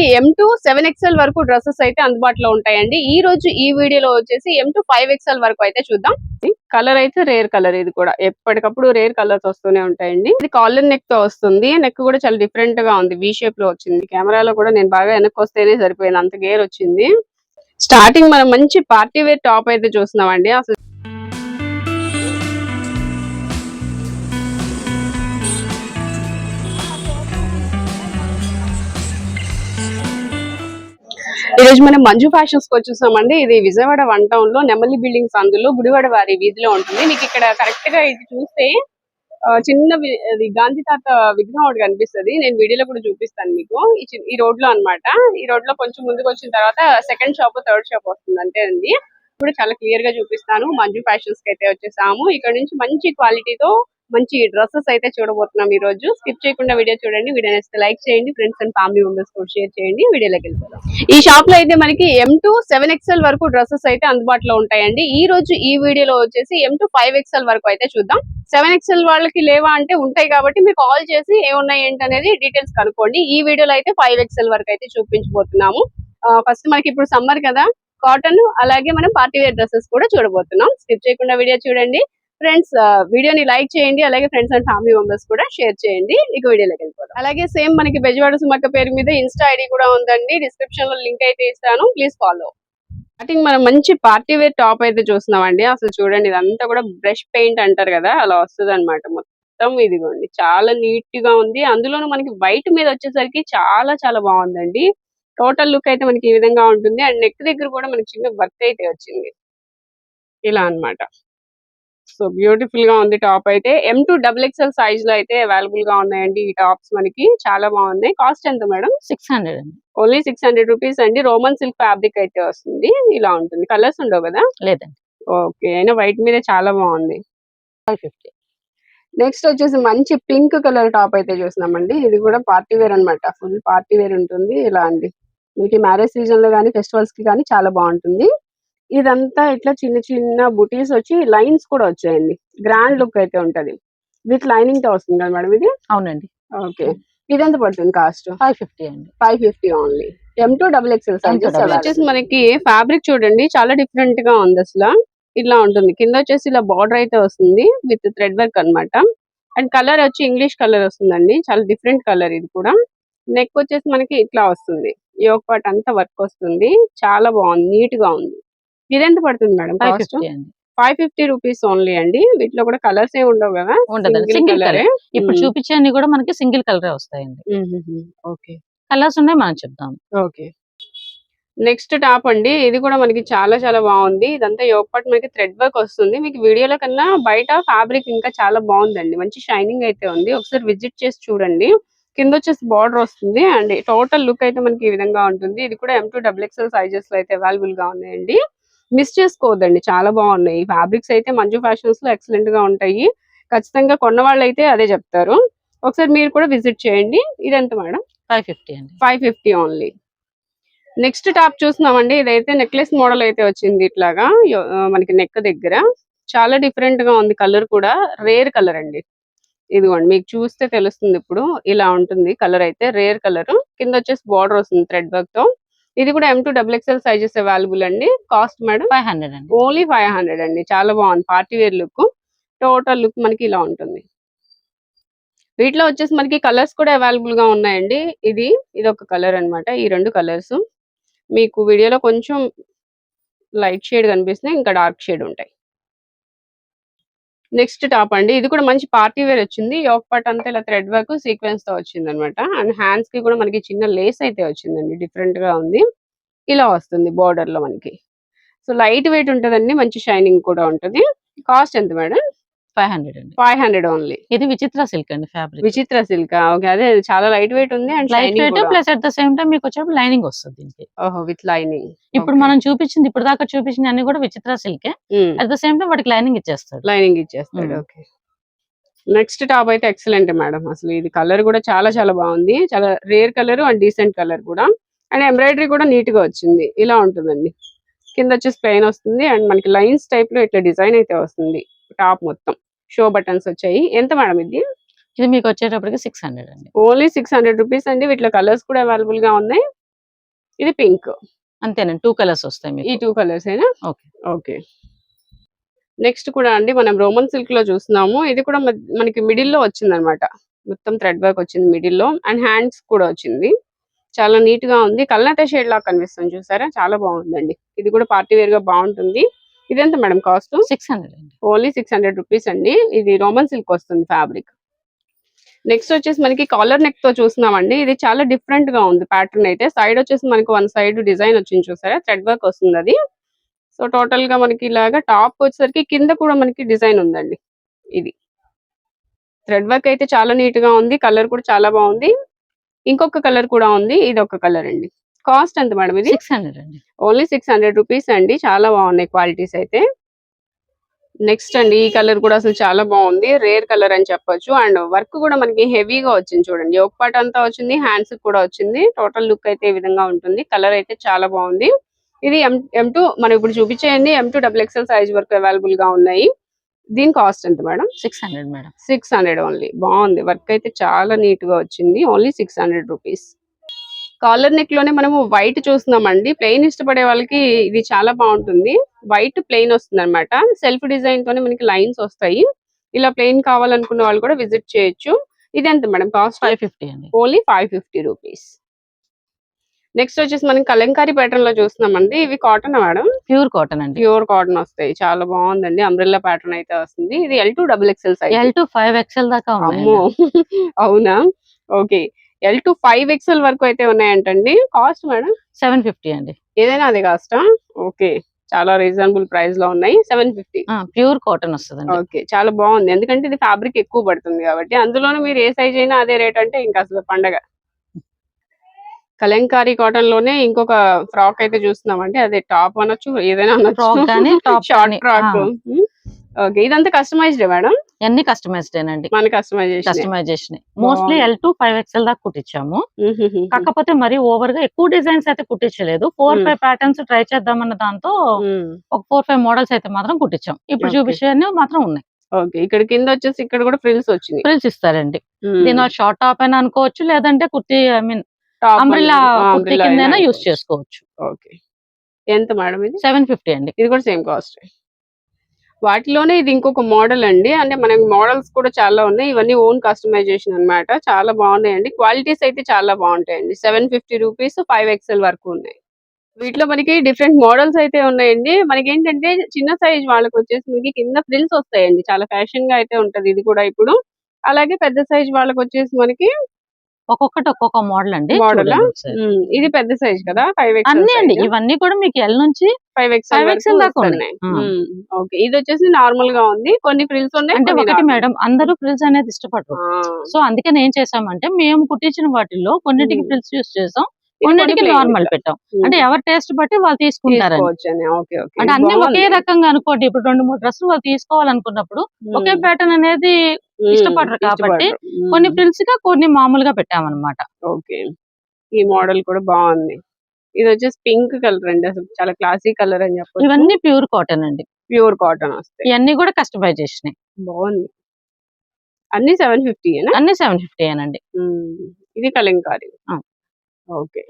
M to seven XL వరకు dresses అయితే అందుబాటులో ఉంటాయండి. ఈ రోజు ఈ వీడియోలో వచ్చేసి ఎం టు ఫైవ్ ఎక్స్ఎల్ వరకు అయితే చూద్దాం. కలర్ అయితే రేర్ కలర్ ఇది కూడా. ఎప్పటికప్పుడు రేర్ కలర్స్ వస్తూనే ఉంటాయండి. ఇది కాలర్ నెక్తో వస్తుంది. నెక్ కూడా చాలా డిఫరెంట్గా ఉంది. వి షేప్లో వచ్చింది. కెమెరాలో కూడా నేను బాగా వెనక్కి వస్తేనే సరిపోయింది. అంత గేర్ వచ్చింది. స్టార్టింగ్ మనం మంచి పార్టీ వేర్ టాప్ అయితే చూస్తున్నామండి. అసలు ఈ రోజు మనం మంజు ఫ్యాషన్స్కి వచ్చేసామండి. ఇది విజయవాడ వన్ టౌన్లో నెమలి బిల్డింగ్స్ అందులో గుడివాడ వారి వీధిలో ఉంటుంది. మీకు ఇక్కడ కరెక్ట్గా ఇది చూస్తే ఆ, చిన్న అది గాంధీ తాత విగ్రహం ఒకటి కనిపిస్తుంది. నేను వీడియోలో కూడా చూపిస్తాను మీకు. ఈ చి- రోడ్లో అన్నమాట. ఈ రోడ్లో కొంచెం ముందుకు వచ్చిన తర్వాత సెకండ్ షాప్ థర్డ్ షాప్ వస్తుంది. అంతే అండి. ఇప్పుడు చాలా క్లియర్గా చూపిస్తాను. మంజు ఫ్యాషన్స్కి అయితే వచ్చేసాము. ఇక్కడ నుంచి మంచి క్వాలిటీతో మంచి డ్రెస్సెస్ అయితే చూడబోతున్నాం ఈ రోజు స్కిప్ చేయకుండా వీడియో చూడండి. వీడియో నచ్చితే లైక్ చేయండి. ఫ్రెండ్స్ అండ్ ఫ్యామిలీ మెంబర్స్ కూడా షేర్ చేయండి. వీడియోలోకి వెళ్ళిపోదాం. ఈ షాప్లో అయితే మనకి ఎం టు సెవెన్ ఎక్స్ఎల్ వరకు డ్రెస్సెస్ అయితే అందుబాటులో ఉంటాయండి. ఈ రోజు ఈ వీడియోలో వచ్చేసి ఎం టు ఫైవ్ ఎక్స్ఎల్ వరకు అయితే చూద్దాం. సెవెన్ ఎక్స్ఎల్ వాళ్ళకి లేవా అంటే ఉంటాయి కాబట్టి మీరు కాల్ చేసి ఏమున్నాయి ఏంటి అనేది డీటెయిల్స్ కనుక్కోండి. ఈ వీడియోలో అయితే ఫైవ్ ఎక్స్ఎల్ వరకు అయితే చూపించబోతున్నాము. ఫస్ట్ మనకి ఇప్పుడు సమ్మర్ కదా. కాటన్ అలాగే మనం పార్టీ వేర్ డ్రెస్సెస్ కూడా చూడబోతున్నాం. స్కిప్ చేయకుండా వీడియో చూడండి. ఫ్రెండ్స్ వీడియోని లైక్ చేయండి అలాగే ఫ్రెండ్స్ అండ్ ఫ్యామిలీ మెంబర్స్ కూడా షేర్ చేయండి. ఇక వీడియోలోకి వెళ్ళిపోదాం. అలాగే సేమ్ మనకి బెజవాడ సుమక్క పేరు మీద ఇన్స్టా ఐడి కూడా ఉందండి. డిస్క్రిప్షన్లో లింక్ అయితే ఇస్తాను. ప్లీజ్ ఫాలో స్టార్టింగ్ మనం మంచి పార్టీ వేర్ టాప్ అయితే చూస్తున్నామండి. అసలు చూడండి ఇదంతా కూడా బ్రష్ పెయింట్ అంటారు కదా అలా వస్తుంది అనమాట మొత్తం. ఇదిగోండి చాలా నీట్గా ఉంది. అందులోనూ మనకి వైట్ మీద వచ్చేసరికి చాలా చాలా బాగుందండి. టోటల్ లుక్ అయితే మనకి ఈ విధంగా ఉంటుంది. అండ్ నెక్ దగ్గర కూడా మనకి చిన్న వర్క్ అయితే వచ్చింది. ఇలా అన్నమాట. సో బ్యూటిఫుల్గా ఉంది టాప్ అయితే. ఎం టు డబుల్ ఎక్స్ఎల్ సైజ్లో అయితే అవైలబుల్గా ఉన్నాయండి ఈ టాప్స్ మనకి. చాలా బాగున్నాయి. కాస్ట్ ఎంత మేడం? సిక్స్ హండ్రెడ్ అండి. ఓన్లీ సిక్స్ హండ్రెడ్ రూపీస్ అండి. రోమన్ సిల్క్ ఫ్యాబ్రిక్ అయితే వస్తుంది. ఇలా ఉంటుంది. కలర్స్ ఉండవు కదా? లేదండి. ఓకే అయినా వైట్ మీద చాలా బాగుంది. ఫైవ్ ఫిఫ్టీ నెక్స్ట్ వచ్చేసి మంచి పింక్ కలర్ టాప్ అయితే చూస్తున్నామండి. ఇది కూడా పార్టీ వేర్ అన్నమాట. ఫుల్ పార్టీ వేర్ ఉంటుంది. ఇలా అండి. మీకు మ్యారేజ్ సీజన్లో కానీ ఫెస్టివల్స్కి కానీ చాలా బాగుంటుంది. ఇదంతా ఇట్లా చిన్న చిన్న బుటీస్ వచ్చి లైన్స్ కూడా వచ్చాయండి. గ్రాండ్ లుక్ అయితే ఉంటది. విత్ లైనింగ్తో వస్తుంది కదా మేడం ఇది? అవునండి. ఓకే. ఇది ఎంత పడుతుంది కాస్ట్? ఫైవ్ ఫిఫ్టీ అండి. Five fifty only. M to double XL M2 sizes double వచ్చేసి మనకి ఫ్యాబ్రిక్ చూడండి చాలా డిఫరెంట్గా ఉంది అసలు. ఇట్లా ఉంటుంది. కింద వచ్చేసి ఇలా బార్డర్ అయితే వస్తుంది విత్ థ్రెడ్ వర్క్ అన్నమాట. అండ్ కలర్ వచ్చి ఇంగ్లీష్ కలర్ వస్తుందండి. చాలా డిఫరెంట్ కలర్ ఇది కూడా. నెక్ వచ్చేసి మనకి ఇట్లా వస్తుంది. యోగ పార్ట్ అంతా వర్క్ వస్తుంది. చాలా బాగుంది. నీట్గా ఉంది. ఇది ఎంత పడుతుంది madam five cost. Five fifty rupees only అండి. వీటిలో కూడా కలర్స్ ఏ ఉండవు కదా? సింగిల్ కలర్ ఇప్పుడు చూపించే కూడా మనకి సింగిల్ కలరే వస్తాయండి. ఓకే. కలర్స్ ఉన్నాయి మనం చెప్తాం ఓకే. నెక్స్ట్ టాప్ అండి. ఇది కూడా మనకి చాలా చాలా బాగుంది. ఇదంతా యోగపాట్ మనకి థ్రెడ్ వర్క్ వస్తుంది. మీకు వీడియోలో కన్నా బయట ఫ్యాబ్రిక్ ఇంకా చాలా బాగుందండి. మంచి షైనింగ్ అయితే ఉంది. ఒకసారి విజిట్ చేసి చూడండి. కింద వచ్చేసి బార్డర్ వస్తుంది. అండ్ టోటల్ లుక్ అయితే మనకి ఈ విధంగా ఉంటుంది. ఇది కూడా ఎం టూ డబుల్ ఎక్స్ఎల్ సైజెస్లో అయితే అవైలబుల్గా ఉన్నాయండి. మిస్ చేసుకోవద్దండి. చాలా బాగున్నాయి. ఈ ఫ్యాబ్రిక్స్ అయితే మంజు ఫ్యాషన్స్లో ఎక్సలెంట్గా ఉంటాయి. ఖచ్చితంగా కొన్న వాళ్ళు అయితే అదే చెప్తారు. ఒకసారి మీరు కూడా విజిట్ చేయండి. ఇది ఎంత మేడం? ఫైవ్ ఫిఫ్టీ అండి. Five fifty only. Next top చూస్తున్నామండి. ఇదైతే నెక్లెస్ మోడల్ అయితే వచ్చింది ఇట్లాగా. మనకి నెక్ దగ్గర. చాలా డిఫరెంట్గా ఉంది కలర్ కూడా. రేర్ కలర్ అండి. ఇదిగోండి మీకు చూస్తే తెలుస్తుంది ఇప్పుడు. ఇలా ఉంటుంది కలర్ అయితే రేర్ కలర్. కింద వచ్చేసి బార్డర్ వస్తుంది థ్రెడ్ వర్క్తో ఇది కూడా M to double XL sizes available అండి. కాస్ట్ మేడం ఫైవ్ హండ్రెడ్ అండి. ఓన్లీ ఫైవ్ హండ్రెడ్ అండి. చాలా బాగుంది. Party wear look total look మనకి ఇలా ఉంటుంది. వీటిలో వచ్చేసి మనకి కలర్స్ కూడా అవైలబుల్గా ఉన్నాయండి. ఇది ఇది ఒక కలర్ అన్నమాట. ఈ రెండు కలర్స్ మీకు వీడియోలో కొంచెం లైట్ షేడ్ కనిపిస్తున్నాయి. ఇంకా డార్క్ షేడ్ ఉంటాయి. నెక్స్ట్ టాప్ అండి. ఇది కూడా మంచి పార్టీ వేర్ వచ్చింది. యోక్ పార్ట్ అంతా ఇలా థ్రెడ్ వర్క్ సీక్వెన్స్తో వచ్చింది అనమాట అండ్ హ్యాండ్స్కి కూడా మనకి చిన్న లేస్ అయితే వచ్చిందండి. డిఫరెంట్గా ఉంది. ఇలా వస్తుంది బార్డర్లో మనకి. సో లైట్ వెయిట్ ఉంటదండి. మంచి షైనింగ్ కూడా ఉంటది. కాస్ట్ ఎంత మేడం? ఫైవ్ హండ్రెడ్ అండి. Five hundred only. ఇది విచిత్ర సిల్క్ అండి ఫ్యాబ్రిక్. విచిత్ర సిల్క్ ఓకే. అదే చాలా లైట్ వెయిట్ ఉంది and light weight plus at the same time మీకు వచ్చేప్పుడు లైనింగ్ వస్తుంది దీనికి. ఓహో విత్ లైనింగ్. ఇప్పుడు మనం చూపించింది ఇప్పుడు దాకా చూపించిన అన్ని కూడా విచిత్ర సిల్కే. అట్ ద సేమ్ టైం వాటికి లైనింగ్ ఇచ్చేస్తాడు లైనింగ్ ఇచ్చేస్తాడు. ఓకే. నెక్స్ట్ టాప్ అయితే ఎక్సలెంట్ మేడం. అసలు ఇది కలర్ కూడా చాలా చాలా బాగుంది. చాలా rare colour and decent colour కూడా. అండ్ ఎంబ్రాయిడరీ కూడా నీట్గా వచ్చింది. ఇలా ఉంటుందండి. కింద వచ్చేసి ప్లెయిన్ వస్తుంది అండ్ మనకి లైన్స్ టైప్లో ఇట్లా డిజైన్ అయితే వస్తుంది. టాప్ మొత్తం. షో బటన్స్ వచ్చాయి. ఎంత మేడం ఇది? ఇది మీకు వచ్చేటప్పటికి సిక్స్ హండ్రెడ్ అండి. ఓన్లీ సిక్స్ హండ్రెడ్ రూపీస్ అండి. వీటిలో కలర్స్ కూడా అవైలబుల్గా ఉన్నాయి. ఇది పింక్. అంతేనండి. టూ కలర్స్ వస్తాయి ఈ టూ కలర్స్ అయినా Okay. ఓకే. నెక్స్ట్ కూడా అండి మనం రోమన్ సిల్క్లో చూస్తున్నాము. ఇది కూడా మనకి మిడిల్లో వచ్చింది అనమాట మొత్తం థ్రెడ్ వర్క్ వచ్చింది మిడిల్లో. అండ్ హ్యాండ్స్ కూడా వచ్చింది. చాలా నీట్గా ఉంది. కల్నత షేడ్ లాగా కనిపిస్తుంది చూసారా? చాలా బాగుందండి. ఇది కూడా పార్టీ వేర్గా బాగుంటుంది. ఇదెంత మేడం కాస్ట్? సిక్స్ హండ్రెడ్ అండి. ఓన్లీ సిక్స్ హండ్రెడ్ రూపీస్ అండి. ఇది రోమన్ సిల్క్ వస్తుంది ఫ్యాబ్రిక్. నెక్స్ట్ వచ్చేసి మనకి కాలర్ నెక్తో చూస్తున్నామండి. ఇది చాలా డిఫరెంట్గా ఉంది ప్యాటర్న్ అయితే. సైడ్ వచ్చేసి మనకి వన్ సైడ్ డిజైన్ వచ్చింది చూసారా? థ్రెడ్ వర్క్ వస్తుంది అది. సో టోటల్గా మనకి ఇలాగా టాప్ వచ్చేసరికి కింద కూడా మనకి డిజైన్ ఉందండి ఇది. థ్రెడ్ వర్క్ అయితే చాలా నీట్గా ఉంది. కలర్ కూడా చాలా బాగుంది. ఇంకొక కలర్ కూడా ఉంది. ఇది ఒక కలర్ అండి. కాస్ట్ ఎంత మేడం ఇది? సిక్స్ హండ్రెడ్ అండి. ఓన్లీ సిక్స్ హండ్రెడ్ రూపీస్ అండి. చాలా బాగున్నాయి క్వాలిటీస్ అయితే. నెక్స్ట్ అండి ఈ కలర్ కూడా అసలు చాలా బాగుంది. రేర్ కలర్ అని చెప్పొచ్చు. అండ్ వర్క్ కూడా మనకి హెవీగా వచ్చింది చూడండి. ఒక పార్ట్ అంతా వచ్చింది హ్యాండ్స్ కూడా వచ్చింది. టోటల్ లుక్ అయితే ఈ విధంగా ఉంటుంది. కలర్ అయితే చాలా బాగుంది. ఇది ఎం ఎం టూ మనం ఇప్పుడు చూపించేయండి. M to double XL size వరకు అవైలబుల్గా ఉన్నాయి. దీని కాస్ట్ ఎంత madam? Six hundred madam. Six hundred only. బాగుంది. వర్క్ అయితే చాలా నీట్గా వచ్చింది. Only six hundred rupees. Collar నెక్లోనే మనము వైట్ చూస్తున్నామండి. ప్లెయిన్ ఇష్టపడే వాళ్ళకి ఇది చాలా బాగుంటుంది. వైట్ ప్లెయిన్ వస్తుంది అనమాట సెల్ఫ్ డిజైన్ తోనే మనకి లైన్స్ వస్తాయి. ఇలా ప్లెయిన్ కావాలనుకున్న వాళ్ళు కూడా విజిట్ చేయొచ్చు. ఇది ఎంత మేడం కాస్ట్? ఫైవ్ ఫిఫ్టీ అండి. Only five fifty rupees. Next వచ్చేసి మనం కలంకారీ ప్యాటర్న్లో చూస్తున్నామండి. ఇవి కాటన్ మేడం? ప్యూర్ కాటన్ అండి. ప్యూర్ కాటన్ వస్తాయి. చాలా బాగుందండి. అంబ్రెల్లా ప్యాటర్న్ అయితే వస్తుంది. ఇది L to double XL size L to five XL దాకా అమ్మో! అవునా? Okay. L to five XL వరకు అయితే ఉన్నాయంటండి. Cost madam? సెవెన్ ఫిఫ్టీ అండి. ఏదైనా అదే కాస్టా ఓకే చాలా రీజనబుల్ ప్రైస్లో ఉన్నాయి. సెవెన్ ఫిఫ్టీ ప్యూర్ కాటన్ వస్తుందండి. ఓకే చాలా బాగుంది. ఎందుకంటే ఇది ఫ్యాబ్రిక్ ఎక్కువ పడుతుంది కాబట్టి అందులోనే మీరు ఏ సైజ్ అయినా అదే రేట్ అంటే ఇంకా అసలు పండగ. కలంకారీ కాటన్లోనే ఇంకొక ఫ్రాక్ అయితే చూస్తున్నామండి. అదే టాప్ అనొచ్చు ఏదైనా అనొచ్చు. షార్ట్ ఫ్రాక్ ఓకే ఇదంతా కస్టమైజ్డ్ మేడం? అన్ని కస్టమైజ్డ్ అండి customization mostly L to five XL దాకా కుట్టించాము. కాకపోతే మరి ఓవర్గా ఎక్కువ డిజైన్స్ అయితే కుట్టించలేదు. ఫోర్. ఫైవ్ ప్యాటర్న్స్ ట్రై చేద్దామన్న దాంతో ఒక ఫోర్ ఫైవ్ మోడల్స్ అయితే మాత్రం కుట్టించాం. ఇప్పుడు. చూపించేవన్నీ మాత్రం ఉన్నాయి. ఓకే. ఇక్కడ కింద వచ్చేసి ఇక్కడ కూడా ఫ్రిల్స్ వచ్చినాయి. ఫ్రిల్స్ ఇస్తారండి. దీని షార్ట్ టాప్ అయినా అనుకోవచ్చు లేదంటే kurti I mean umbrella kurti కింద యూస్. చేసుకోవచ్చు. ఓకే. ఎంత మేడం ఇది? సెవెన్ ఫిఫ్టీ అండి. ఇది కూడా సేమ్ కాస్ట్ వాటిలోనే ఇది ఇంకొక మోడల్ అండి. అంటే మనకి మోడల్స్ కూడా చాలా ఉన్నాయి. ఇవన్నీ ఓన్ కస్టమైజేషన్ అన్నమాట. చాలా బాగున్నాయండి. క్వాలిటీస్ అయితే చాలా బాగుంటాయండి. Seven fifty rupees five XL వరకు ఉన్నాయి. వీటిలో మనకి డిఫరెంట్ మోడల్స్ అయితే ఉన్నాయండి. మనకి ఏంటంటే చిన్న సైజ్ వాళ్ళకి వచ్చేసి మనకి కింద ఫ్రిల్స్ వస్తాయండి. చాలా ఫ్యాషన్గా అయితే ఉంటది ఇది కూడా ఇప్పుడు. అలాగే పెద్ద సైజ్ వాళ్ళకి వచ్చేసి మనకి ఒక్కొక్కటి ఒక్కొక్క మోడల్ అండి. ఇది పెద్ద సైజ్ కదా? ఫైవ్ అన్ని అండి. ఇవన్నీ కూడా మీకు ఎల్ నుంచి ఫైవ్ 5 ఎక్స్ఎల్ XL దాకా ఉన్నాయి. ఓకే. ఇది వచ్చేసి నార్మల్గా ఉంది. కొన్ని ఫ్రిల్స్ ఉన్నాయి అంటే ఒకటి. మేడం అందరూ ఫ్రిల్స్ అనేది ఇష్టపడరు. సో అందుకని ఏం చేసామంటే మేము కుట్టించిన వాటిల్లో కొన్నిటికి. ఫ్రిల్స్ యూస్ చేసాం. కొన్నిటికి నార్మల్. పెట్టాం. ఉమ్, అంటే ఎవరి టేస్ట్ బట్టి వాళ్ళు ఓకే అంటే అన్ని. ఒకే రకంగా అనుకోండి ఇప్పుడు రెండు మూడు డ్రెస్సులు వాళ్ళు తీసుకోవాలనుకున్నప్పుడు ఉమ్, ఒకే ప్యాటర్న్ అనేది ఉమ్, ఇష్టపడరు కాబట్టి కొన్ని ఫ్రిల్స్గా కొన్ని మామూలుగా పెట్టామన్నమాట. ఓకే. ఈ మోడల్ కూడా బాగుంది. ఇది వచ్చేసి పింక్ కలర్ అండి. అసలు చాలా క్లాసీ కలర్ అని చెప్పొచ్చు. ఇవన్నీ ప్యూర్ కాటన్ అండి. ప్యూర్ కాటన్ వస్తాయి. ఇవన్నీ కూడా కస్టమైజేషన్ బాగుంది. అన్ని సెవెన్ ఫిఫ్టీ అన్ని సెవెన్ ఫిఫ్టీ అండి ఇది కలంకారీ. ఓకే.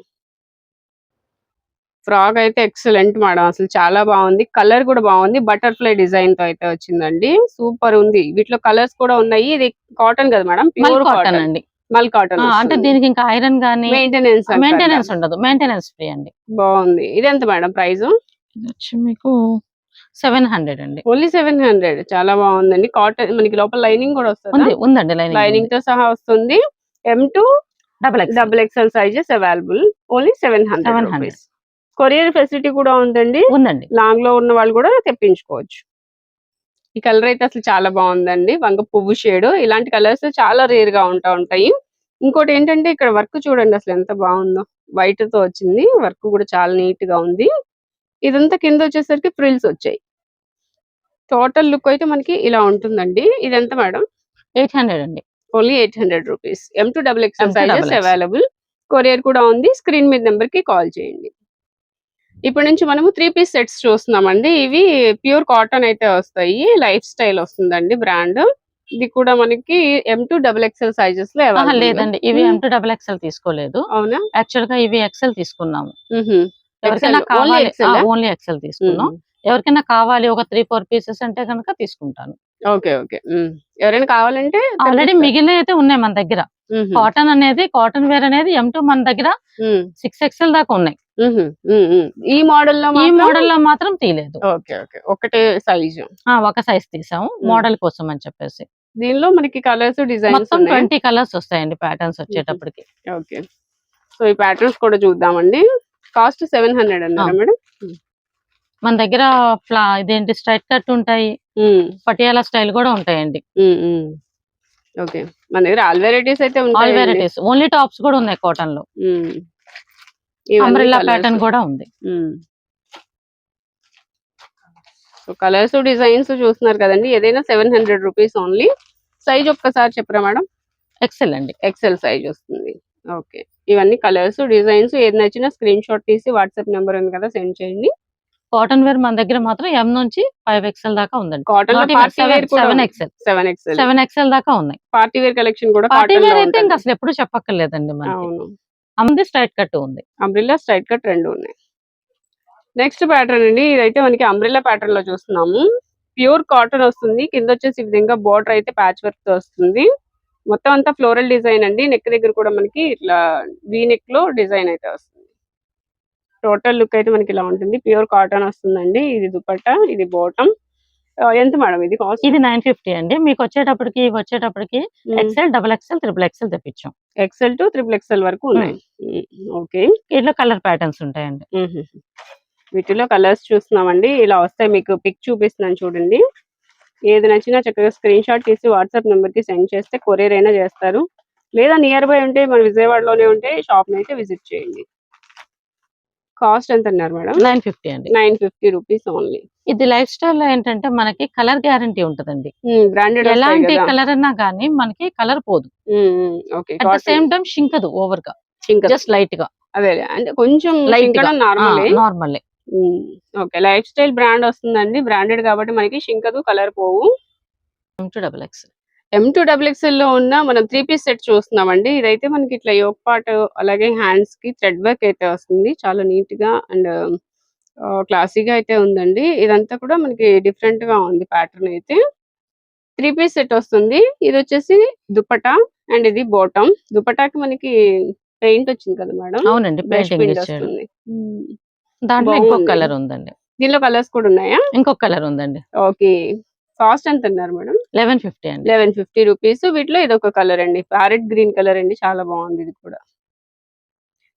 ఫ్రాక్ అయితే ఎక్సలెంట్ మేడం. అసలు చాలా బాగుంది. కలర్ కూడా బాగుంది. బటర్ఫ్లై డిజైన్తో అయితే వచ్చిందండి. సూపర్ ఉంది. వీటిలో కలర్స్ కూడా ఉన్నాయి. ఇది కాటన్ కదా మేడం? ప్యూర్ కాటన్ అండి. మల్ కాటన్ అంటే దీనికి ఇంకా ఐరన్ గానీ మెయింటెనెన్స్ మెయింటెనెన్స్ ఉండదు. మెయింటెనెన్స్ ఫ్రీ అండి. బాగుంది. ఇది ఎంత మేడం ప్రైస్ మీకు సెవెన్ హండ్రెడ్ అండి. Only seven hundred. చాలా బాగుందండి. కాటన్ మనకి లోపల లైనింగ్ కూడా వస్తుంది? ఉందండి లైనింగ్. లైనింగ్తో సహా వస్తుంది. M to double X double XL sizes available only seven hundred 700. Rupees courier facility కూడా ఉందండి. ఉందండి. లాంగ్లో ఉన్న వాళ్ళు కూడా తెప్పించుకోవచ్చు. ఈ కలర్ అయితే అసలు చాలా బాగుందండి. వంగ పువ్వు షేడ్ ఇలాంటి కలర్స్ చాలా రేర్గా ఉంటా ఉంటాయి. ఇంకోటి ఏంటంటే ఇక్కడ వర్క్ చూడండి అసలు ఎంత బాగుందో. వైట్తో వచ్చింది. వర్క్ కూడా చాలా నీట్గా ఉంది. ఇదంతా కింద వచ్చేసరికి ఫ్రిల్స్ వచ్చాయి. టోటల్ లుక్ అయితే మనకి ఇలా ఉంటుందండి. ఇది ఎంత మేడం? ఎయిట్ హండ్రెడ్ అండి. Only eight hundred rupees. M to double XL sizes. Available courier కూడా ఉంది. స్క్రీన్ మీద నెంబర్కి కాల్ చేయండి. ఇప్పటి నుంచి మనము త్రీ పీస్ సెట్స్ చూస్తున్నామండి. ఇవి ప్యూర్ కాటన్ అయితే వస్తాయి. లైఫ్ స్టైల్ వస్తుందండి బ్రాండ్ ఇది కూడా మనకి ఎం టూ డబుల్ ఎక్స్ఎల్ సైజెస్లో. లేదండి. ఇవి. ఎం టూ డబుల్ ఎక్స్ఎల్ తీసుకోలేదు. అవునా? యాక్చువల్గా ఇవి ఎక్సెల్ తీసుకున్నాము. ఎవరికైనా కావాలి? ఓన్లీ ఎక్సెల్ తీసుకున్నాం. ఎవరికైనా కావాలి ఒక త్రీ ఫోర్ పీసెస్ అంటే కనుక తీసుకుంటాను. Okay okay. ఎవరైనా కావాలంటే ఆల్రెడీ. మిగిలిన అయితే ఉన్నాయి మన దగ్గర. కాటన్ అనేది కాటన్ వేర్ అనేది ఎం టూ మన దగ్గర. సిక్స్ ఎక్స్ఎల్ దాకా ఉన్నాయి. ఈ మోడల్లో ఈ మోడల్లో మాత్రం తీయలేదు. Okay okay. ఒకటే సైజు ఒక సైజ్ తీసాము. మోడల్ కోసం అని చెప్పేసి. దీనిలో మనకి కలర్స్ డిజైన్స్ మొత్తం ట్వంటీ కలర్స్ వస్తాయండి ప్యాటర్న్స్ వచ్చేటప్పటికి. ఓకే. సో ఈ ప్యాటర్న్స్ కూడా చూద్దామండి. కాస్ట్ సెవెన్ హండ్రెడ్ అన్నారా. మేడం? మన దగ్గర ఫ్లా ఇదేంటి స్ట్రైట్ కట్ ఉంటాయి. పటియాలా స్టైల్ కూడా ఉంటాయండి. ఓకే. మన దగ్గర ఆల్ వెరైటీస్ అయితే ఆల్ వెరైటీస్. ఓన్లీ టాప్స్ కూడా ఉన్నాయి కాటన్లో అంబ్రెల్లా ప్యాటర్న్ కూడా ఉంది. సో కలర్స్ డిజైన్స్ చూస్తున్నారు కదండి. ఏదైనా seven hundred rupees only. Size ఒక్కసారి చెప్పరా మేడం? ఎక్సెల్ అండి. ఎక్సెల్ సైజ్ వస్తుంది. ఓకే. ఇవన్నీ కలర్స్ డిజైన్స్. ఏది నచ్చినా స్క్రీన్ షాట్ తీసి వాట్సాప్ నెంబర్ ఉంది కదా సెండ్ చేయండి. కాటన్ వేర్ మన దగ్గర మాత్రం ఎం నుంచి ఫైవ్ ఎక్స్ఎల్ దాకా ఉందండి. Seven XL seven XL seven XL దాకా ఉన్నాయి. పార్టీ వేర్ కలెక్షన్ కూడా పార్టీ వేర్ అయితే ఇంకా. అసలు ఎప్పుడు చెప్పక్కర్లేదండి మనకి. అవును. అమ్మది స్ట్రైట్ కట్ ఉంది. అంబ్రిల్లా స్ట్రైట్ కట్ రెండు ఉన్నాయి. నెక్స్ట్ ప్యాటర్న్ అండి. ఇదైతే మనకి అంబ్రిల్లా ప్యాటర్న్లో చూస్తున్నాము. ప్యూర్ కాటన్ వస్తుంది. కింద వచ్చేసి ఈ విధంగా బోర్డర్ అయితే ప్యాచ్ వర్క్తో వస్తుంది. మొత్తం అంతా ఫ్లోరల్ డిజైన్ అండి. నెక్ దగ్గర కూడా మనకి ఇట్లా వీ నెక్లో డిజైన్ అయితే వస్తుంది. టోటల్ లుక్ అయితే మనకి ఇలా ఉంటుంది. ప్యూర్ కాటన్ వస్తుందండి. ఇది దుపట్టా ఇది బాటమ్. ఎంత మేడం ఇది కాస్ట్? ఇది నైన్ ఫిఫ్టీ అండి. మీకు వచ్చేటప్పటికి వచ్చేటప్పటికి XL double XL triple XL తెప్పించాం. XL to triple XL వరకు ఉన్నాయి. ఓకే. ఇట్లా కలర్ ప్యాటర్న్స్ ఉంటాయండి. వీటిలో కలర్స్ చూస్తున్నామండి. ఇలా వస్తాయి మీకు పిక్ చూపిస్తున్నాను చూడండి. ఏది నచ్చినా చక్కగా స్క్రీన్ షాట్ తీసి వాట్సాప్ నెంబర్కి సెండ్ చేస్తే కొరియర్ అయినా చేస్తారు. లేదా నియర్ బై ఉంటే మన విజయవాడలోనే ఉంటే షాప్ అయితే విజిట్ చేయండి. కాస్ట్ ఎంత అన్నారు మేడం? నైన్ ఫిఫ్టీ అండి. నైన్ ఫిఫ్టీ రూపీస్ ఓన్లీ ఇది లైఫ్ స్టైల్లో ఏంటంటే మనకి కలర్ గ్యారంటీ ఉంటదండి. బ్రాండెడ్ ఎలాంటి కలర్ అన్నా కానీ మనకి కలర్ పోదు. Okay at the same time షింకదు ఓవర్గా. జస్ట్ లైట్గా. అదే అంటే కొంచెం light normal normal okay life style brand వస్తుందండి. బ్రాండెడ్ కాబట్టి మనకి షింకదు కలర్ పోవు. డబుల్ ఎక్స్ ఎం టూ లో ఉన్న మనం త్రీ పీస్ సెట్ చూస్తున్నామండి. ఇదైతే మనకి ఇట్లా యోక్ పార్ట్ అలాగే హ్యాండ్స్కి థ్రెడ్ వర్క్ అయితే వస్తుంది. చాలా నీట్గా అండ్ క్లాసీగా అయితే ఉందండి. ఇదంతా కూడా మనకి డిఫరెంట్గా ఉంది ప్యాటర్న్ అయితే. త్రీ పీస్ సెట్ వస్తుంది. ఇది వచ్చేసి దుపటా అండ్ ఇది బాటమ్ దుపటాకి మనకి పెయింట్ వచ్చింది కదా మేడం? అవునండి పెయింటింగ్ వస్తుంది. దాంట్లో ఇంకొక. కలర్ ఉందండి. దీనిలో కలర్స్ కూడా ఉన్నాయా? ఇంకొక కలర్ ఉందండి. ఓకే. కాస్ట్ ఎంత అన్నారు మేడం? లెవెన్ ఫిఫ్టీ అండి. Eleven fifty rupees. వీటిలో ఇది ఒక కలర్ అండి. ప్యారెట్ గ్రీన్ కలర్ అండి. చాలా బాగుంది ఇది కూడా.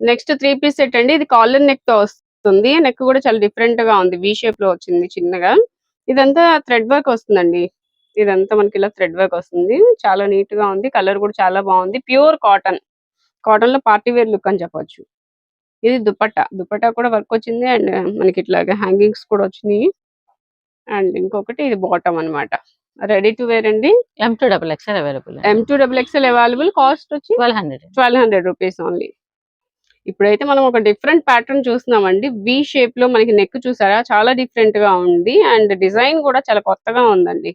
నెక్స్ట్ త్రీ పీస్ సెట్ అండి. ఇది కాలర్ నెక్తో వస్తుంది. నెక్ కూడా చాలా డిఫరెంట్గా ఉంది. వి షేప్లో వచ్చింది చిన్నగా. ఇదంతా థ్రెడ్ వర్క్ వస్తుందండి. ఇదంతా మనకి ఇలా థ్రెడ్ వర్క్ వస్తుంది. చాలా నీట్గా ఉంది. కలర్ కూడా చాలా బాగుంది. Pure cotton. కాటన్లో పార్టీ వేర్ లుక్ అని చెప్పొచ్చు. ఇది దుపట్టా. దుపట్టా కూడా వర్క్ వచ్చింది అండ్ మనకి ఇట్లాగా హ్యాంగింగ్స్ కూడా వచ్చినాయి. అండ్ ఇంకొకటి ఇది బాటమ్ అన్నమాట. రెడీ టు వేర్ అండి? M to double XL available M to double XL available cost వచ్చి twelve hundred twelve hundred rupees only ఇప్పుడైతే మనం ఒక డిఫరెంట్ ప్యాటర్న్ చూస్తున్నామండి. వి షేప్లో మనకి నెక్ చూసారా? చాలా డిఫరెంట్గా ఉంది. అండ్ డిజైన్ కూడా చాలా కొత్తగా ఉందండి.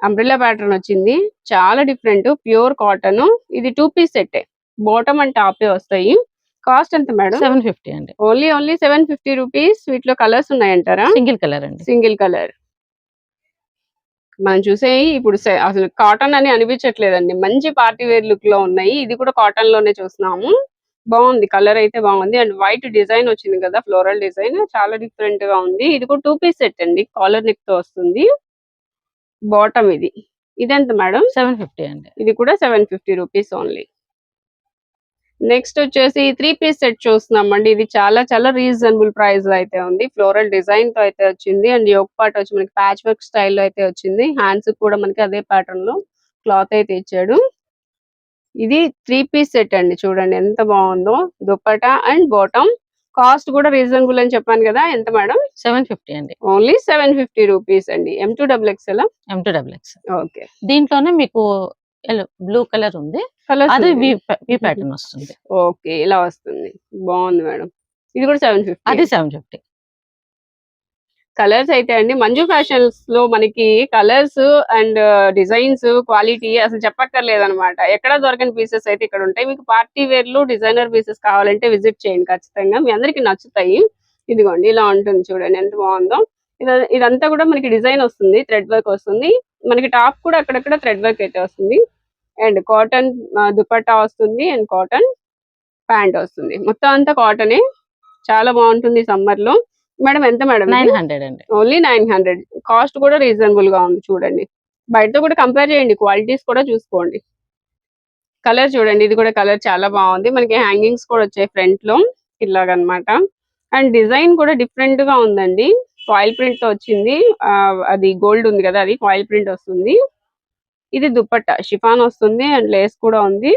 అంబ్రిల్లా ప్యాటర్న్ వచ్చింది. చాలా డిఫరెంట్ ప్యూర్ కాటన్ ఇది two piece set bottom and టాపే వస్తాయి. కాస్ట్ ఎంత మేడం? సెవెన్ ఫిఫ్టీ అండి. Only only seven fifty rupees వీటిలో కలర్స్ ఉన్నాయంటారా? సింగిల్ కలర్ అండి. Single colour. మనం చూసే ఇప్పుడు అసలు కాటన్ అని అనిపించట్లేదండి. మంచి పార్టీ వేర్ లుక్లో ఉన్నాయి. ఇది కూడా కాటన్లోనే చూస్తున్నాము. బాగుంది. కలర్ అయితే బాగుంది. అండ్ వైట్ డిజైన్ వచ్చింది కదా ఫ్లోరల్ డిజైన్. చాలా డిఫరెంట్గా ఉంది. ఇది కూడా టూ పీస్ సెట్ అండి. కాలర్ నెక్తో వస్తుంది. బాటమ్ ఇది. ఇదెంత మేడం? సెవెన్ ఫిఫ్టీ అండి. ఇది కూడా seven fifty rupees only. Next వచ్చేసి త్రీ పీస్ సెట్ చూస్తున్నామండి. ఇది చాలా చాలా రీజనబుల్ ప్రైస్లో అయితే ఉంది. ఫ్లోరల్ డిజైన్తో అయితే వచ్చింది. అండ్ యోక్ పార్ట్ వచ్చి మనకి ప్యాచ్ వర్క్ స్టైల్లో అయితే వచ్చింది. హ్యాండ్స్ కూడా మనకి అదే ప్యాటర్న్లో క్లాత్ అయితే ఇచ్చాడు. ఇది త్రీ పీస్ సెట్ అండి. చూడండి ఎంత బాగుందో. దుపట్టా అండ్ బాటమ్ కాస్ట్ కూడా రీజనబుల్ అని చెప్పాను కదా. ఎంత మేడం? సెవెన్ ఫిఫ్టీ అండి. ఓన్లీ సెవెన్ ఫిఫ్టీ రూపీస్ అండి. M to double XL M to double X okay. దీంట్లోనే మీకు బ్లూ కలర్ ఉంది. అది వి ప్యాటర్న్ వస్తుంది. ఓకే ఇలా వస్తుంది. బాగుంది మేడం. ఇది కూడా సెవెన్ అది ఫిఫ్టీ సెవెన్ ఫిఫ్టీ కలర్స్ అయితే అండి మంజు ఫ్యాషన్స్లో మనకి కలర్స్ అండ్ డిజైన్స్ క్వాలిటీ అసలు చెప్పక్కర్లేదు అనమాట ఎక్కడ దొరకని పీసెస్ అయితే ఇక్కడ ఉంటాయి. మీకు పార్టీ వేర్లో డిజైనర్ పీసెస్ కావాలంటే విజిట్ చేయండి ఖచ్చితంగా. మీ అందరికి నచ్చుతాయి. ఇదిగోండి ఇలా ఉంటుంది చూడండి ఎంత బాగుందో. ఇద- ఇదంతా కూడా మనకి డిజైన్ వస్తుంది థ్రెడ్ వర్క్ వస్తుంది. మనకి టాప్ కూడా అక్కడక్కడ థ్రెడ్ వర్క్ అయితే వస్తుంది. అండ్ కాటన్ దుపట్టా వస్తుంది అండ్ కాటన్ ప్యాంట్ వస్తుంది. మొత్తం అంతా కాటనే. చాలా బాగుంటుంది సమ్మర్లో మేడం ఎంత మేడం నైన్ హండ్రెడ్ అండి. Only nine hundred. కాస్ట్ కూడా రీజనబుల్గా ఉంది చూడండి. బయటతో కూడా కంపేర్ చేయండి క్వాలిటీస్ కూడా చూసుకోండి. కలర్ చూడండి ఇది కూడా కలర్ చాలా బాగుంది. మనకి హ్యాంగింగ్స్ కూడా వచ్చాయి ఫ్రంట్లో ఇలాగనమాట. అండ్ డిజైన్ కూడా డిఫరెంట్గా ఉందండి. ఫాయిల్ ప్రింట్తో వచ్చింది అది గోల్డ్ ఉంది కదా అది ఫాయిల్ ప్రింట్ వస్తుంది. ఇది దుప్పట్టా షిఫాన్ వస్తుంది అండ్ లేస్ కూడా ఉంది.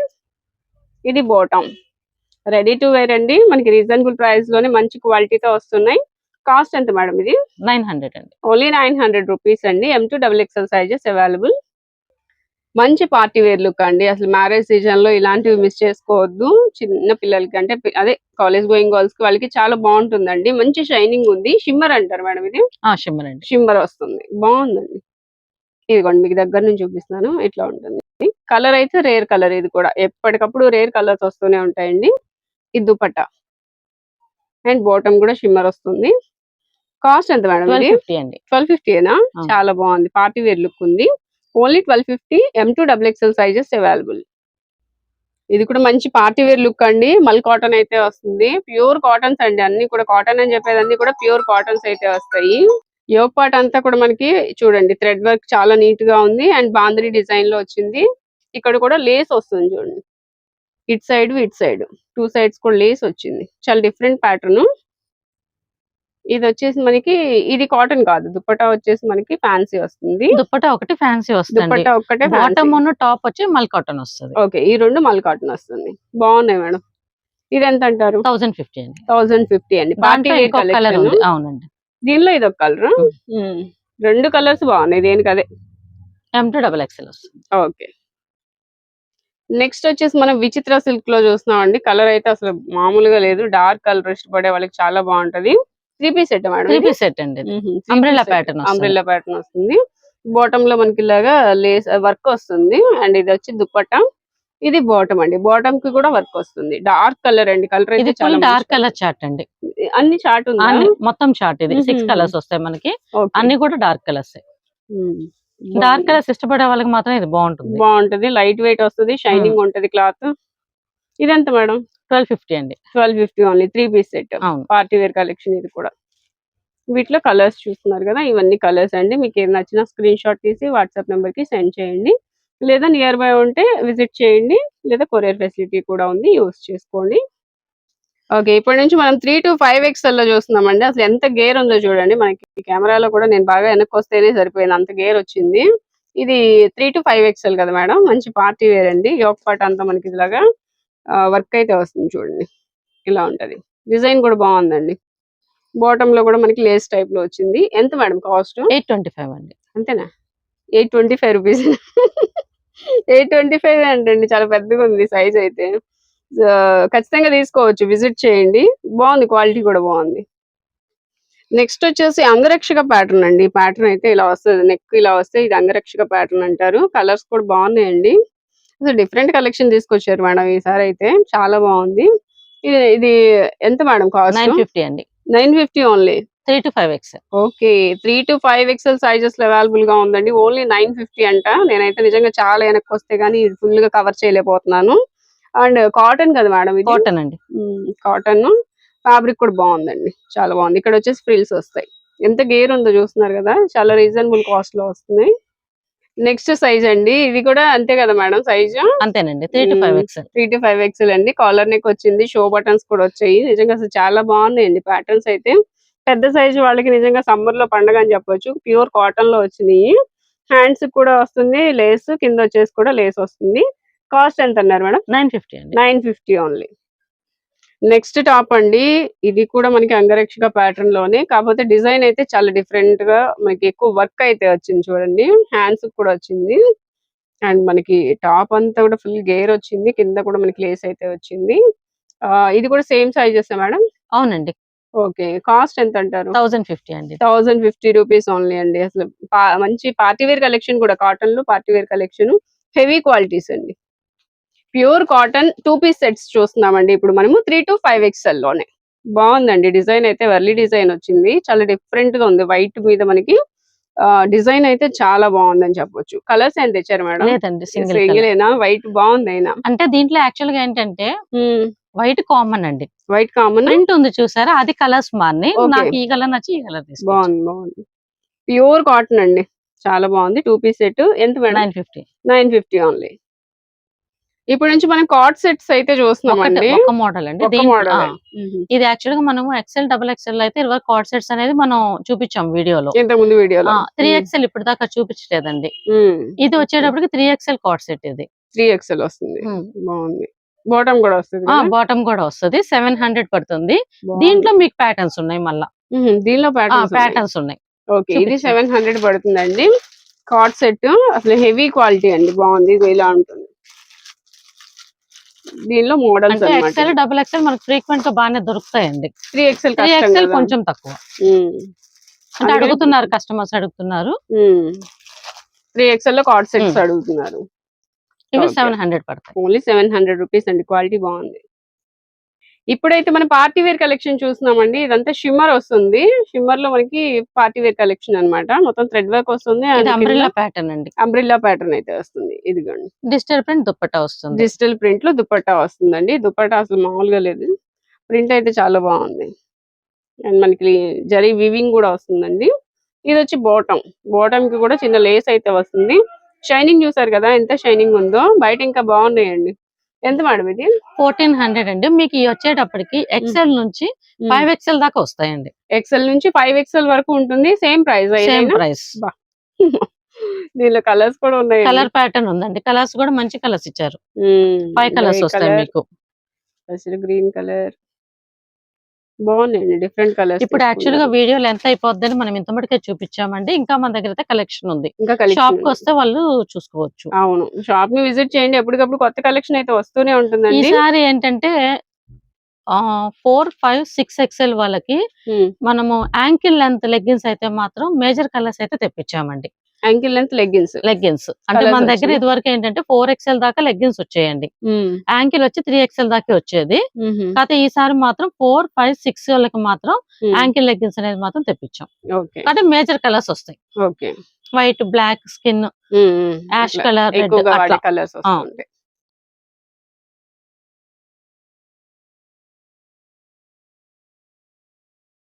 ఇది బోటం రెడీ టు వేర్ అండి. మనకి రీజనబుల్ ప్రైస్లోనే మంచి క్వాలిటీతో వస్తున్నాయి. కాస్ట్ ఎంత మేడం ఇది? నైన్ హండ్రెడ్ అండి. ఓన్లీ నైన్ హండ్రెడ్ రూపీస్ అండి. M to double XL sizes available మంచి పార్టీ వేర్ లుక్ అండి. అసలు మ్యారేజ్ సీజన్లో ఇలాంటివి మిస్ చేసుకోవద్దు. చిన్న పిల్లలకి అంటే అదే కాలేజ్ గోయింగ్ గర్ల్స్కి వాళ్ళకి చాలా బాగుంటుందండి. మంచి షైనింగ్ ఉంది. షిమ్మర్ అంటారు మేడం ఇది? షిమ్మర్ అండి. షిమ్మర్ వస్తుంది. బాగుందండి. ఇదిగోండి మీకు దగ్గర నుంచి చూపిస్తున్నాను. ఇట్లా ఉంటుంది. కలర్ అయితే రేర్ కలర్ ఇది కూడా. ఎప్పటికప్పుడు రేర్ కలర్స్ వస్తూనే ఉంటాయండి. ఇది దుపట్టా. అండ్ బాటమ్ కూడా షిమ్మర్ వస్తుంది. కాస్ట్ ఎంత మేడం ట్వెల్వ్ ఫిఫ్టీనా. చాలా బాగుంది. పార్టీ వేర్ లుక్ ఉంది. Only twelve fifty M to double XL sizes available ఇది కూడా మంచి పార్టీ వేర్ లుక్ అండి. మల్ కాటన్ అయితే వస్తుంది. ప్యూర్ కాటన్స్ అండి. అన్ని కూడా కాటన్ అని చెప్పేది అన్ని కూడా ప్యూర్ కాటన్స్ అయితే వస్తాయి. యోగ్ పార్ట్ అంతా కూడా మనకి చూడండి థ్రెడ్ వర్క్ చాలా నీట్గా ఉంది అండ్ బాందరీ డిజైన్లో వచ్చింది. ఇక్కడ కూడా లేస్ వస్తుంది చూడండి. It side it side. Two sides కూడా లేస్ వచ్చింది. చాలా డిఫరెంట్ ప్యాటర్న్. ఇది వచ్చేసి మనకి ఇది కాటన్ కాదు. దుప్పటా వచ్చేసి మనకి ఫ్యాన్సీ వస్తుంది. దుప్పటా ఒకటి ఫ్యాన్సీ వస్తుంది. దుప్పటా ఒక్కటే బాటమ్ టాప్ వచ్చి మల్ కాటన్ వస్తుంది. ఓకే ఈ రెండు మల్ కాటన్ వస్తుంది. బాగున్నాయి మేడం. ఇది ఎంత అంటారు థౌసండ్ ఫిఫ్టీ అండి. థౌసండ్ ఫిఫ్టీ అండి. పార్టీ కలర్ అవునండి. దీనిలో ఇది ఒక కలర్ రెండు కలర్స్ బాగున్నాయి దేనికి అదే ఎం టూ డబల్ ఎక్స్ఎల్ వస్తుంది. ఓకే. నెక్స్ట్ వచ్చేసి మనం విచిత్ర సిల్క్లో చూస్తున్నాం అండి కలర్ అయితే అసలు మామూలుగా లేదు. డార్క్ కలర్ ఇష్టపడే వాళ్ళకి చాలా బాగుంటది. Three piece set madam three piece set అండి అంబ్రెల్లా వస్తుంది. అంబ్రెల్లా ప్యాటర్న్ వస్తుంది. బాటమ్లో మనకి ఇలాగా లేస్ వర్క్ వస్తుంది. అండ్ ఇది వచ్చి దుప్పట్టా. ఇది బాటమ్ అండి. బాటమ్కి కూడా వర్క్ వస్తుంది. డార్క్ కలర్ అండి. కలర్ ఇది చాలా డార్క్ కలర్ చార్ట్ అండి. అన్ని చాట్ ఉందా? మొత్తం చార్ట్ ఇది. సిక్స్. కలర్స్ వస్తాయి మనకి. అన్ని కూడా డార్క్ కలర్స్. డార్క్. కలర్స్ ఇష్టపడే వాళ్ళకి మాత్రం ఇది బాగుంటుంది. బాగుంటది. లైట్ వెయిట్ వస్తుంది. షైనింగ్ ఉంటది క్లాత్. ఇదెంత మేడం? ట్వెల్వ్ ఫిఫ్టీ అండి. Twelve fifty only. Three piece set. Party wear collection ఇది కూడా. వీటిలో కలర్స్ చూస్తున్నారు కదా ఇవన్నీ కలర్స్ అండి. మీకు ఏది నచ్చిన స్క్రీన్ షాట్ తీసి వాట్సాప్ నెంబర్కి సెండ్ చేయండి. లేదా నియర్ బై ఉంటే విజిట్ చేయండి లేదా కొరియర్ ఫెసిలిటీ కూడా ఉంది యూస్ చేసుకోండి. ఓకే ఇప్పటి నుంచి మనం త్రీ టు ఫైవ్ ఎక్స్ఎల్లో చూస్తున్నామండి. అసలు ఎంత గేర్ ఉందో చూడండి. మనకి కెమెరాలో కూడా నేను బాగా వెనక్కి వస్తేనే సరిపోయింది. అంత గేర్ వచ్చింది. ఇది త్రీ టు ఫైవ్ ఎక్స్ఎల్ కదా మేడం. మంచి పార్టీ వేర్ అండి. యోక్ పాట్ అంతా మనకి ఇలాగా వర్క్ అయితే వస్తుంది చూడండి. ఇలా ఉంటది. డిజైన్ కూడా బాగుందండి. బాటమ్లో కూడా మనకి లేస్ టైప్లో వచ్చింది. ఎంత madam cost eight twenty five అండి. అంతేనా? Eight twenty five rupees eight twenty five అంటండి చాలా పెద్దగా ఉంది సైజ్ అయితే. ఖచ్చితంగా తీసుకోవచ్చు విజిట్ చేయండి. బాగుంది క్వాలిటీ కూడా బాగుంది. నెక్స్ట్ వచ్చేసి అంగరక్షక ప్యాటర్న్ అండి. ప్యాటర్న్ అయితే ఇలా వస్తుంది నెక్ ఇలా వస్తే ఇది అంగరక్షక ప్యాటర్న్ అంటారు. కలర్స్ కూడా బాగున్నాయండి. అసలు డిఫరెంట్ కలెక్షన్ తీసుకొచ్చారు మేడం ఈసారి అయితే. చాలా బాగుంది. ఇది ఇది ఎంత మేడం నైన్ కాస్ట్ ఫిఫ్టీ అండి. Nine fifty only. Three to five XL okay three to five XL సైజెస్లో అవైలబుల్గా ఉందండి. ఓన్లీ నైన్ ఫిఫ్టీ అంట. నేనైతే నిజంగా చాలా వెనక్కి వస్తే గానీ ఫుల్గా కవర్ చేయలేకపోతున్నాను. అండ్ కాటన్ కదా మేడం ఇది? కాటన్ అండి. కాటన్ ఫ్యాబ్రిక్ కూడా బాగుందండి. చాలా బాగుంది. ఇక్కడ వచ్చేసి ఫ్రిల్స్ వస్తాయి. ఎంత గేర్ ఉందో చూస్తున్నారు కదా? చాలా రీజనబుల్ కాస్ట్లో వస్తున్నాయి. నెక్స్ట్ సైజ్ అండి. ఇది కూడా అంతే కదా మేడం సైజ్ అంతేనండి. Three to five. XL three to five XL అండి. కాలర్ నెక్ వచ్చింది. షో బటన్స్ కూడా వచ్చాయి. నిజంగా అసలు చాలా బాగున్నాయండి. ప్యాటర్న్స్ అయితే పెద్ద సైజు వాళ్ళకి నిజంగా సమ్మర్లో పండగ అని చెప్పొచ్చు. ప్యూర్ కాటన్లో వచ్చినాయి. హ్యాండ్స్ కూడా వస్తుంది లేస్ కింద వచ్చేసి కూడా లేస్ వస్తుంది. కాస్ట్ ఎంత అన్నారు madam? Nine fifty nine fifty only next top అండి. ఇది కూడా మనకి అంగరక్షక ప్యాటర్న్లోనే. కాకపోతే డిజైన్ అయితే చాలా డిఫరెంట్గా మనకి ఎక్కువ వర్క్ అయితే వచ్చింది చూడండి. హ్యాండ్స్ కూడా వచ్చింది. అండ్ మనకి టాప్ అంతా కూడా ఫుల్ గేర్ వచ్చింది. కింద కూడా మనకి లేస్ అయితే వచ్చింది. ఆ, ఇది కూడా సేమ్ సైజెస్ మేడం? అవునండి. ఓకే. కాస్ట్ ఎంత అంటారు థౌసండ్ ఫిఫ్టీ అండి. థౌసండ్ ఫిఫ్టీ రూపీస్ ఓన్లీ అండి. అసలు మంచి పార్టీ వేర్ కలెక్షన్ కూడా కాటన్లో party wear collection. Heavy qualities అండి. Pure cotton two piece sets చూస్తున్నామండి. ఇప్పుడు మనము త్రీ టు ఫైవ్ ఎక్స్ఎల్లోనే బాగుందండి. డిజైన్ అయితే వర్లీ డిజైన్ వచ్చింది. చాలా డిఫరెంట్గా ఉంది. వైట్ మీద మనకి డిజైన్ అయితే చాలా బాగుందని చెప్పొచ్చు. కలర్స్ ఏం తెచ్చారు మేడం? లేదండి సింగిల్ సింగిలేనా? వైట్ బాగుంది అయినా. అంటే దీంట్లో యాక్చువల్గా ఏంటంటే వైట్ కామన్ అండి. White common? ప్రింట్ ఉంది చూసారా? అది కలర్స్ మారినాయి. నాకు ఈ కలర్ నచ్చి ఈ కలర్ బాగుంది బాగుంది. ప్యూర్ కాటన్ అండి. చాలా బాగుంది. Two piece set. ఎంత nine fifty. Nine fifty only. ఇప్పుడు నుంచి మనం కార్డ్ సెట్స్ అయితే ఒక మోడల్ అండి. దీంట్లో- మోడల్. ఆ, ఇది యాక్చువల్గా మనము ఎక్సెల్ డబుల్ ఎక్సెల్ అయితే ఇరవై కార్డ్ సెట్స్ అనేది మనం చూపించాం వీడియోలో. ఇంత ముందు వీడియోలో. త్రీ ఎక్సెల్ ఇప్పుడు దాకా చూపించలేదండి. ఇది వచ్చేటప్పటికి త్రీ ఎక్సెల్ కార్డ్ సెట్ ఇది. త్రీ ఎక్స్ఎల్ వస్తుంది. బాగుంది. బాటమ్ కూడా వస్తుంది? బాటమ్ కూడా వస్తుంది. సెవెన్ హండ్రెడ్ పడుతుంది. దీంట్లో మీకు ప్యాటర్న్స్ ఉన్నాయి మళ్ళా. దీనిలో ప్యాటర్న్స్ ఉన్నాయి. ఓకే ఇది. సెవెన్ హండ్రెడ్ పడుతుందండి. కార్డ్ సెట్ అసలు హెవీ క్వాలిటీ అండి. బాగుంది ఇది ఇలా ఉంటుంది. దీనిలో మోడల్స్ ఎక్సెల్ డబుల్ ఎక్సెల్ మనకు ఫ్రీక్వెంట్గా బాగానే దొరుకుతాయండి. త్రీ ఎక్స్ఎల్ త్రీ ఎక్సెల్ కొంచెం తక్కువ. అంటే అడుగుతున్నారు కస్టమర్స్ అడుగుతున్నారు. త్రీ ఎక్స్ఎల్లో కార్డ్ సెట్స్. అడుగుతున్నారు. ఇవి. సెవెన్ హండ్రెడ్ పడతాయి. ఓన్లీ సెవెన్ హండ్రెడ్ రూపీస్ అండి. క్వాలిటీ బాగుంది. ఇప్పుడైతే మనం పార్టీ వేర్ కలెక్షన్ చూస్తున్నామండి. ఇదంతా షిమ్మర్ వస్తుంది. షిమ్మర్లో మనకి పార్టీ వేర్ కలెక్షన్ అన్నమాట. మొత్తం థ్రెడ్ వర్క్ వస్తుంది అంబ్రిల్లా ప్యాటర్న్ అండి. అంబ్రిల్లా ప్యాటర్న్ అయితే వస్తుంది. ఇదిగోండి. డిజిటల్ ప్రింట్ దుప్పట్టా వస్తుంది. డిజిటల్ ప్రింట్లో దుపట్టా వస్తుందండి. దుపట్టా అసలు మామూలుగా లేదు. ప్రింట్ అయితే చాలా బాగుంది. అండ్ మనకి జరీ వివింగ్ కూడా వస్తుందండి. ఇది వచ్చి బాటమ్. బాటమ్కి కూడా చిన్న లేస్ అయితే వస్తుంది. షైనింగ్ చూసారు కదా ఎంత షైనింగ్ ఉందో బయట ఇంకా బాగున్నాయండి. ఎంత మేడం ఇది? ఫోర్టీన్ హండ్రెడ్ అండి. మీకు వచ్చేటప్పటికి ఎక్సెల్ నుంచి ఫైవ్ ఎక్సెల్ దాకా వస్తాయండి. ఎక్సెల్ నుంచి ఫైవ్ ఎక్సెల్ వరకు ఉంటుంది సేమ్ ప్రైస్ సేమ్ ప్రైస్. దీనిలో కలర్స్ కూడా ఉన్నాయి కలర్ ప్యాటర్న్ ఉందండి. కలర్స్ కూడా మంచి కలర్స్ ఇచ్చారు. ఫైవ్ కలర్స్ వస్తాయి మీకు. Green colour. బాగున్నాయండి డిఫరెంట్ కలర్స్ ఇప్పుడు యాక్చువల్గా వీడియోలు ఎంత అయిపోద్దని మనం ఇంత మటుకే చూపించామండి. ఇంకా మన దగ్గర అయితే కలెక్షన్ ఉంది. ఇంకా షాప్కి వస్తే వాళ్ళు చూసుకోవచ్చు. అవును. షాప్ని విజిట్ చేయండి. ఎప్పటికప్పుడు కొత్త కలెక్షన్ అయితే వస్తూనే ఉంటుందండి. ఈసారి ఏంటంటే ఫోర్ ఫైవ్ సిక్స్ ఎక్స్ఎల్ వాళ్ళకి. మనము యాంకిల్ లెంత్ లెగ్గిన్స్ అయితే మాత్రం మేజర్ కలర్స్ అయితే తెప్పించామండి. యాంకిల్ లెంత్ లెగ్గిన్స్ లెగ్గిన్స్ అంటే మన దగ్గర. ఇది వరకు ఏంటంటే ఫోర్ ఎక్స్ఎల్ దాకా లెగ్గిన్స్ వచ్చేయండి. యాంకిల్ వచ్చి త్రీ ఎక్స్ఎల్ దాకా వచ్చేది. కాకపోతే ఈసారి మాత్రం ఫోర్ ఫైవ్ సిక్స్ వాళ్ళకి మాత్రం యాంకిల్ లెగ్గిన్స్ అనేది మాత్రం తెప్పించాం. అంటే మేజర్ కలర్స్ వస్తాయి. Okay. White black skin ash colour red colours